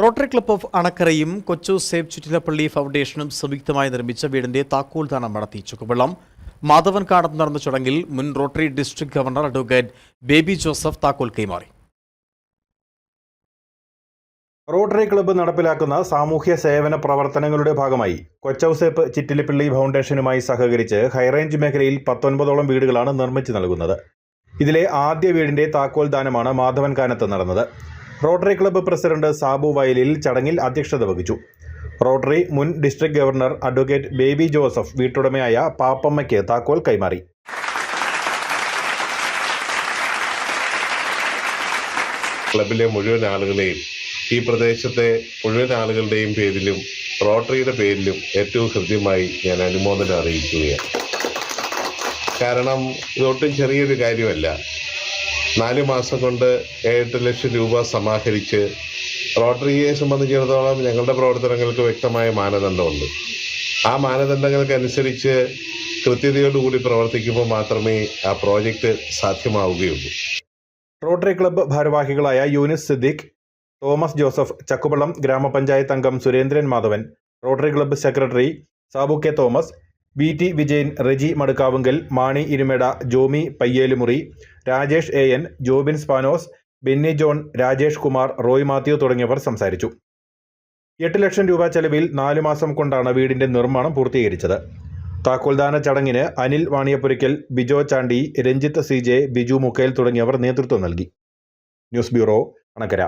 Rotary club of അണക്കരയും കൊച്ചു save Chittilappilly ഫൗണ്ടേഷനും സംയുക്തമായി നിർമ്മിച്ച വീടിന്റെ താക്കോൽ ദാനം നടത്തി. ചുക്കുവെള്ളം. മാധവൻ കാടത്ത് നടന്ന ചടങ്ങിൽ മുൻ rotary district governor advocate Baby Joseph താക്കോൽ കൈമാറി. റോട്ടറി ക്ലബ്ബ് നടപ്പിലാക്കുന്ന സാമൂഹ്യ സേവന പ്രവർത്തനങ്ങളുടെ ഭാഗമായി കൊച്ചൌസേപ്പ് ചിറ്റിലിപ്പള്ളി ഫൗണ്ടേഷനുമായി സഹകരിച്ച് ഹൈറേഞ്ച് മേഖലയിൽ പത്തൊൻപതോളം വീടുകളാണ് നിർമ്മിച്ചു നൽകുന്നത്. ഇതിലെ ആദ്യ വീടിന്റെ താക്കോൽ ദാനമാണ് മാധവൻ കാനത്ത് നടന്നത്. റോട്ടറി ക്ലബ്ബ് പ്രസിഡന്റ് സാബു വയലിൽ ചടങ്ങിൽ അധ്യക്ഷത വഹിച്ചു. റോട്ടറി മുൻ district governor advocate Baby Joseph വീട്ടുടമയായ പാപ്പമ്മയ്ക്ക് താക്കോൽ കൈമാറി. ക്ലബിലെ മുഴുവൻ ആളുകളെയും ഈ പ്രദേശത്തെ മുഴുവൻ ആളുകളുടെയും പേരിലും റോട്ടറിയുടെ പേരിലും ഏറ്റവും ഹൃദ്യമായി ഞാൻ അനുമോദനം അറിയിക്കുകയാണ്. കാരണം ഇതൊട്ടും ചെറിയൊരു കാര്യമല്ല. നാല് മാസം കൊണ്ട് ഏഴെട്ട് ലക്ഷം രൂപ സമാഹരിച്ച് റോട്ടറിയെ സംബന്ധിച്ചിടത്തോളം ഞങ്ങളുടെ പ്രവർത്തനങ്ങൾക്ക് വ്യക്തമായ മാനദണ്ഡമുണ്ട്. ആ മാനദണ്ഡങ്ങൾക്കനുസരിച്ച് കൃത്യതയോടുകൂടി പ്രവർത്തിക്കുമ്പോൾ മാത്രമേ ആ പ്രോജക്റ്റ് സാധ്യമാവുകയുള്ളൂ. റോട്ടറി ക്ലബ്ബ് ഭാരവാഹികളായ യൂനിസ് സിദ്ദീഖ് തോമസ് ജോസഫ് ചക്കുപള്ളം ഗ്രാമപഞ്ചായത്ത് അംഗം Surendran Madhavan rotary club secretary Sabu K Thomas V T Vijayan Reji Madukkavunkal Mani Irumeda Jomi Payyelumuri Rajesh A N Jobin Spanos Benny John Rajesh Kumar Roy Mathew തുടങ്ങിയവർ സംസാരിച്ചു. എട്ട് ലക്ഷം രൂപ ചെലവിൽ നാലു മാസം കൊണ്ടാണ് വീടിന്റെ നിർമ്മാണം പൂർത്തീകരിച്ചത്. താക്കോൽദാന ചടങ്ങിന് അനിൽ വാണിയപ്പുരയ്ക്കൽ ബിജോ ചാണ്ടി രഞ്ജിത്ത് സി ജെ ബിജു മുക്കേൽ തുടങ്ങിയവർ നേതൃത്വം നൽകി. News bureau Anakkara.